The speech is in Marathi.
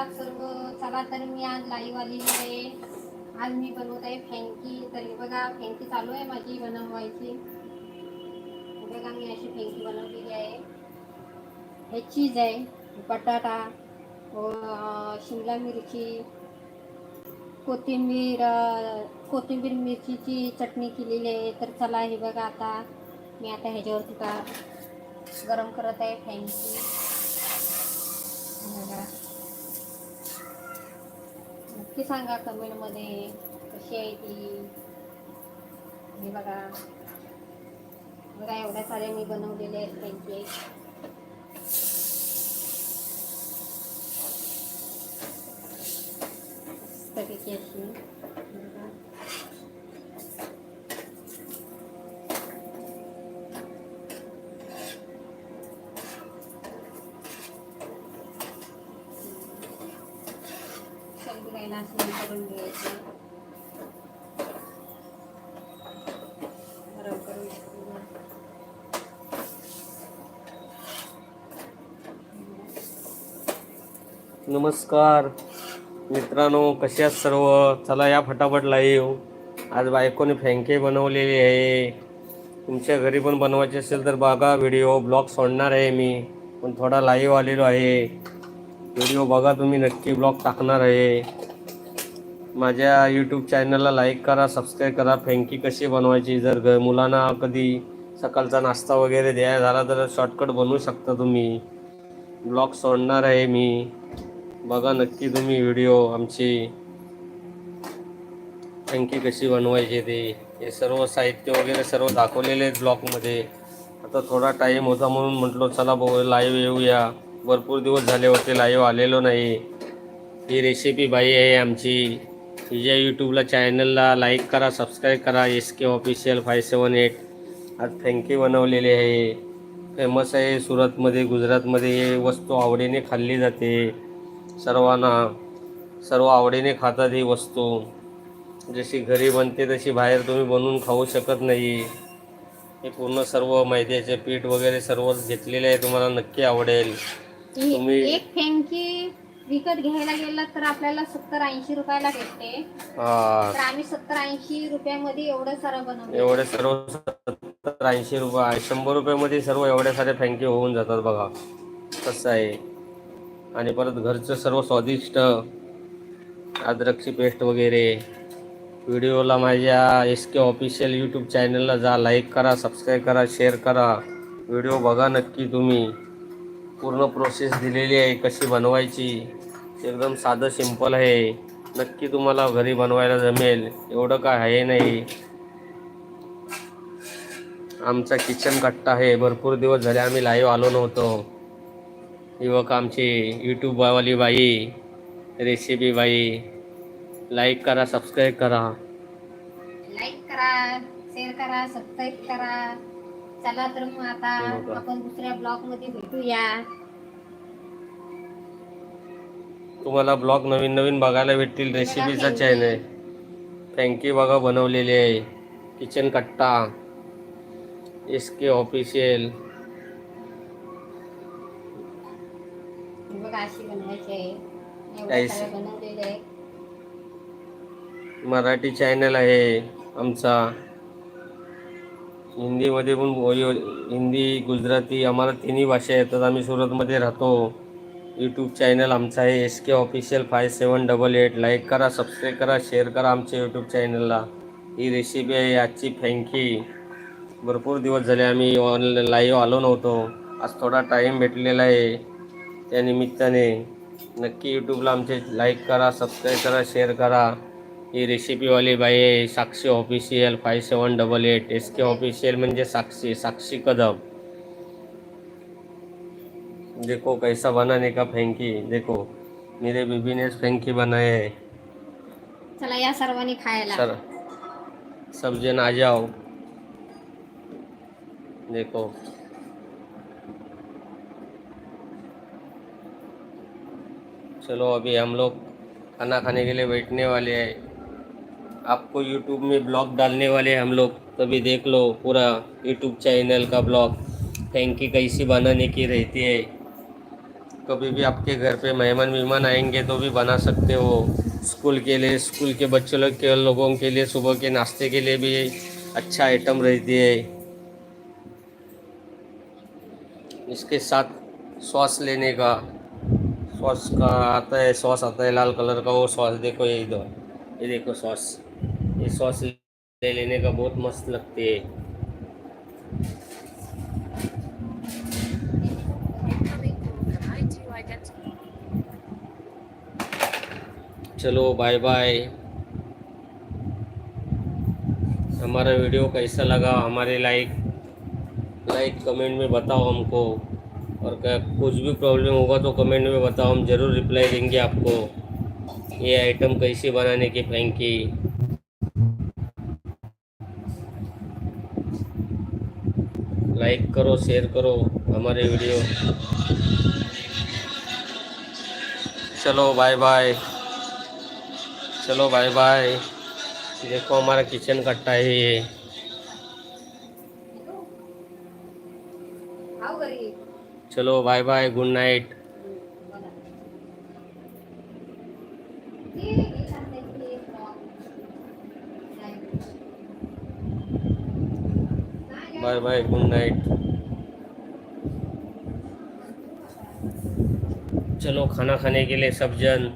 नमस्कार सर्व चला तर मी आज लाईव्ह आलेली आहे. आज मी बनवत आहे फँकी तर बघा फँकी चालू आहे माझी बनवायची. बघा मी अशी फँकी बनवलेली आहे. हे चीज आहे बटाटा व शिमला मिरची कोथिंबीर कोथिंबीर मिरचीची चटणी केलेली आहे. तर चला हे बघा आता. मी आता ह्याच्यावरती का गरम करत आहे फँकी बघा नक्की सांगा कमेंटमध्ये कशी आहे ती? हे बघा. बघा एवढ्या साऱ्या मी बनवलेले आहेत त्यांचे मस्तपैकी अशी. बघा. असं करून घ्यायचं नमस्कार. मित्रांनो कसे आहात सर्व? चला या फटाफट लाईव्ह आज बायकोने फॅन्के बनवलेली आहे. तुमच्या घरी पण बनवायचे असेल तर बघा व्हिडिओ ब्लॉग सोडणार आहे मी. पण थोडा लाईव्ह आलेलो आहे. व्हिडिओ बघा तुम्ही नक्की ब्लॉग टाकणार आहे. माझ्या यूट्यूब चॅनलला लाईक करा सबस्क्राईब करा. फॅन्की कशी बनवायची? जर घ मुलांना कधी सकाळचा नाश्ता वगैरे द्यायला झाला तर शॉर्टकट बनवू शकता तुम्ही. ब्लॉग सोडणार आहे मी. बघा नक्की तुम्ही व्हिडिओ आमची आणखी कशी बनवायची ते. हे सर्व साहित्य वगैरे सर्व दाखवलेले आहेत ब्लॉगमध्ये आता थोडा टाईम होता म्हणून म्हटलो चला भाऊ लाईव्ह येऊया. भरपूर दिवस झाले होते लाईव्ह आलेलो नाही. ही रेसिपी बाई आहे आमची. तिच्या यूट्यूबला चॅनलला लाईक करा सबस्क्राईब करा. S K official five seven eight आज फॅन्की बनवलेली आहे. फेमस आहे सुरतमध्ये गुजरातमध्ये. हे वस्तू आवडीने खाल्ली जाते. सर्वांना सर्व आवडीने खातात ही वस्तू. जशी घरी बनते तशी बाहेर तुम्ही बनवून खाऊ शकत नाही. हे पूर्ण सर्व मैद्याचे पीठ वगैरे सर्व घेतलेले आहे तुम्हाला नक्की आवडेल. तुम्ही- एक फॅन्की विकत घ्यायला गेला तर आपल्याला सत्तर ऐंशी रुपयाला भेटते. हा. तर आम्ही सत्तर ऐंशी रुपयामध्ये एवढं सारं बनवलं एवढे सर्व सत्तर ऐंशी रुपये शंभर रुपयामध्ये सर्व एवढ्या साऱ्या फॅन्की होऊन जातात बघा. कसं आहे. आणि परत घरचं सर्व स्वादिष्ट अद्रकची पेस्ट वगैरे. व्हिडिओला माझ्या एस के ऑफिशियल यूट्यूब चॅनलला जा लाईक करा सबस्क्राईब करा शेअर करा. व्हिडिओ बघा नक्की तुम्ही. पूर्ण प्रोसेस दिलेली आहे कशी बनवायची एकदम साधं सिंपल आहे. नक्की तुम्हाला घरी बनवायला जमेल. एवढं काय आहे नाही. आमचा किचन कट्टा आहे. भरपूर दिवस झाले आम्ही लाईव्ह आलो नव्हतो. युवक आमची यूट्यूबवाली बाई रेसिपी बाई. लाईक करा सबस्क्राईब करा. लाईक करा शेअर करा सबस्क्राईब करा. चला तर मग आता? आपण दुसऱ्या ब्लॉगमध्ये भेटूया. तुम्हाला ब्लॉग नवीन नवीन बघायला भेटतील रेसिपीचा चॅनल थँक्यू बघा बनवलेली आहे. किचन कट्टा एस के ऑफिशियल बघा अशी बनवायची आहे. एवढ्या काहीच- साऱ्या बनवलेल्या आहे. मराठी चॅनल आहे आमचा. हिंदीमध्ये पण हिंदी गुजराती आम्हाला तिन्ही भाषा येतात. आम्ही सुरतमध्ये राहतो. यूट्यूब चॅनल आमचा आहे. S K official five seven double eight like करा सबस्क्राईब करा शेअर करा आमच्या यूट्यूब चॅनलला ही रेसिपी आहे आजची फॅन्की भरपूर दिवस झाले आम्ही ऑनलाईन लाईव्ह आलो नव्हतो. आज थोडा टाईम भेटलेला आहे. त्या निमित्ताने नक्की यूट्यूबला आमचे लाईक करा सबस्क्राईब करा शेअर करा. ही रेसिपीवाली बाई आहे. Sakshi official five seven double eight S K official म्हणजे साक्षी साक्षी कदम. देखो कैसा बनाने का फैंकी देखो. मेरे बीबी ने फैंकी बनाए चला या सर्वांनी खायला. सर सब जन आ जाओ. देखो. चलो अभी हम लोग खाना खाने के लिए बैठने वाले हैं. आपको यूट्यूब में ब्लॉग डालने वाले हैं हम लोग, तभी देख लो पूरा यूट्यूब चैनल का ब्लॉग। फैंकी कैसी बनाने की रहती है। कभी भी आपके घर पे मेहमान मेहमान आएँगे तो भी बना सकते हो। स्कूल के लिए, स्कूल के बच्चों लोग के लोगों के लिए, सुबह के नाश्ते के लिए भी अच्छा आइटम रहती है। इसके साथ सॉस लेने का। सॉस का आता है, सॉस आता है लाल कलर का, वो सॉस देखो ये इधर। ये देखो सॉस। ये सॉस ले लेने का बहुत मस्त लगती है। Incoming call from I2 identity. चलो बाय बाय हमारा वीडियो कैसा लगा, हमारे लाइक लाइक कमेंट में बताओ हमको। और कुछ भी प्रॉब्लम होगा तो कमेंट में बताओ, हम ज़रूर रिप्लाई देंगे आपको। ये आइटम कैसे बनाने की फ्रेंकी लाइक करो शेयर करो हमारे वीडियो चलो बाय बाय चलो बाय बाय देखो हमारा किचन कट्टा है ये खाऊ घरी चलो बाय बाय गुड नाइट बघा. ते हे सांगते ते frog. नाही. बाय बाय गुड नाइट चलो खाना खाने के लिए सब जन